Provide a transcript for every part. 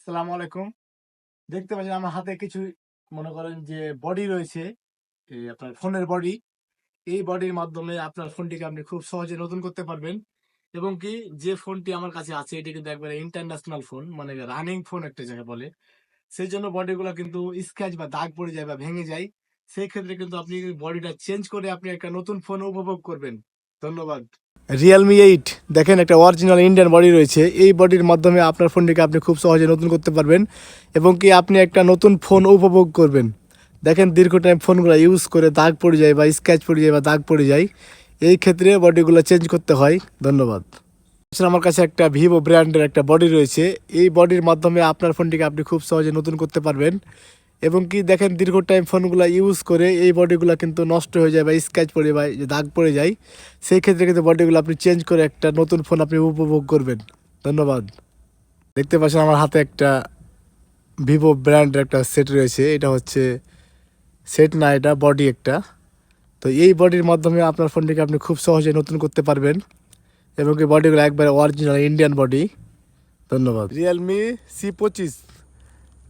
আসসালামু আলাইকুম। দেখতে পাচ্ছেন আমার হাতে কিছু, মনে করেন যে বডি রয়েছে এই আপনার ফোনের বডি এই বডির মাধ্যমে আপনার ফোনটিকে আপনি খুব সহজে নতুন করতে পারবেন। এবং কি, যে ফোনটি আমার কাছে আছে, এটি কিন্তু একবারে ইন্টারন্যাশনাল ফোন মানে রানিং ফোন একটা জায়গায় বলে। সেই জন্য বডিগুলো কিন্তু স্ক্র্যাচ বা দাগ পড়ে যায় বা ভেঙে যায়। সেই ক্ষেত্রে কিন্তু আপনি বডিটা চেঞ্জ করে আপনি একটা নতুন ফোন উপভোগ করবেন। ধন্যবাদ। রিয়েলমি এইট দেখেন একটা অরিজিনাল ইন্ডিয়ান বডি রয়েছে। এই বডির মাধ্যমে আপনার ফোনটিকে আপনি খুব সহজে নতুন করতে পারবেন এবং কি আপনি একটা নতুন ফোন উপভোগ করবেন। দেখেন দীর্ঘ টাইম ফোনগুলো ইউজ করে দাগ পড়ে যায় বা স্ক্র্যাচ পড়ে যায় বা দাগ পড়ে যায়। এই ক্ষেত্রে বডিগুলো চেঞ্জ করতে হয়। ধন্যবাদ। আমার কাছে একটা ভিভো ব্র্যান্ডের একটা বডি রয়েছে। এই বডির মাধ্যমে আপনার ফোনটিকে আপনি খুব সহজে নতুন করতে পারবেন। এবং কি দেখেন দীর্ঘ টাইম ফোনগুলো ইউজ করে এই বডিগুলো কিন্তু নষ্ট হয়ে যায় বা স্ক্র্যাচ পড়ে বা দাগ পড়ে যায়, সেই ক্ষেত্রে কিন্তু বডিগুলো আপনি চেঞ্জ করে একটা নতুন ফোন আপনি উপভোগ করবেন। ধন্যবাদ। দেখতে পাচ্ছেন আমার হাতে একটা ভিভো ব্র্যান্ডের একটা সেট রয়েছে, এটা হচ্ছে সেট না, এটা বডি একটা। তো এই বডির মাধ্যমে আপনার ফোনটিকে আপনি খুব সহজে নতুন করতে পারবেন এবং এই বডিগুলো একবারে অরিজিনাল ইন্ডিয়ান বডি ধন্যবাদ। রিয়েলমি সি পঁচিশ।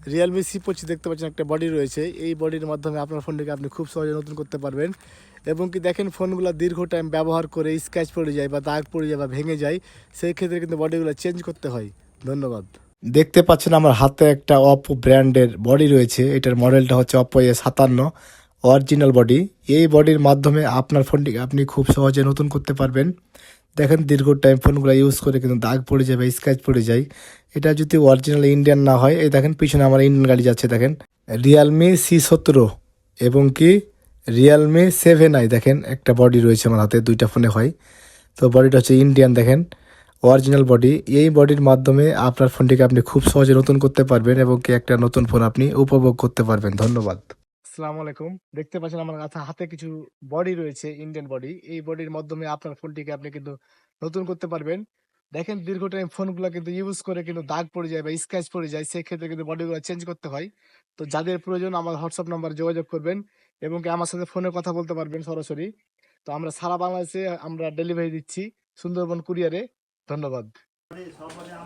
রিয়েলমি সি পঁচিশ দেখতে পাচ্ছেন একটা বডি রয়েছে। এই বডির মাধ্যমে আপনার ফোনটিকে আপনি খুব সহজে নতুন করতে পারবেন। এবং কি দেখেন ফোনগুলো দীর্ঘ টাইম ব্যবহার করে স্ক্র্যাচ পড়ে যায় বা দাগ পড়ে যায় বা ভেঙে যায়, সেই ক্ষেত্রে কিন্তু বডিগুলো চেঞ্জ করতে হয়। ধন্যবাদ। দেখতে পাচ্ছেন আমার হাতে একটা অপো ব্র্যান্ডের বডি রয়েছে। এটার মডেলটা হচ্ছে অপো এ সাতান্ন অরিজিনাল বডি এই বডির মাধ্যমে আপনার ফোনটিকে আপনি খুব সহজে নতুন করতে পারবেন। দেখেন দীর্ঘ টাইম ফোনগুলো ইউজ করে কিন্তু দাগ পড়ে যায় বা স্ক্র্যাচ পড়ে যায়। এটা যদি অরিজিনাল ইন্ডিয়ান না হয়, এই দেখেন পিছনে আমার ইন্ডিয়ান গাড়ি যাচ্ছে, দেখেন। রিয়ালমি সি সতেরো এবং কি রিয়েলমি সেভেন আই দেখেন, একটা বডি রয়েছে আমার হাতে, দুইটা ফোনে হয়। তো বডিটা হচ্ছে ইন্ডিয়ান দেখেন অরিজিনাল বডি এই বডির মাধ্যমে আপনার ফোনটিকে আপনি খুব সহজে নতুন করতে পারবেন এবং কি একটা নতুন ফোন আপনি উপভোগ করতে পারবেন। ধন্যবাদ। আসসালামু আলাইকুম। দেখতে পাচ্ছেন আমার কাছে হাতে কিছু বডি রয়েছে ইন্ডিয়ান বডি এই বডির মাধ্যমে আপনার ফোনটিকে আপনি কিন্তু নতুন করতে পারবেন। দেখেন, দীর্ঘ টাইম ফোনগুলো কিন্তু ইউজ করে কিন্তু দাগ পড়ে যায় বা স্ক্র্যাচ পড়ে যায় সেই ক্ষেত্রে কিন্তু বডিগুলো চেঞ্জ করতে হয়। তো যাদের প্রয়োজন আমার হোয়াটসঅ্যাপ নাম্বার যোগাযোগ করবেন এবং আমার সাথে ফোনে কথা বলতে পারবেন সরাসরি। তো আমরা সারা বাংলাদেশে আমরা ডেলিভারি দিচ্ছি সুন্দরবন কুরিয়ারে ধন্যবাদ।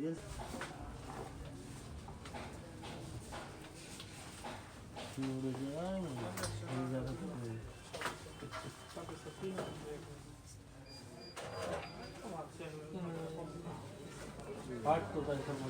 Yun. Siguro siya. Ay, may dapat ko eh. Part ko tayo sa mga.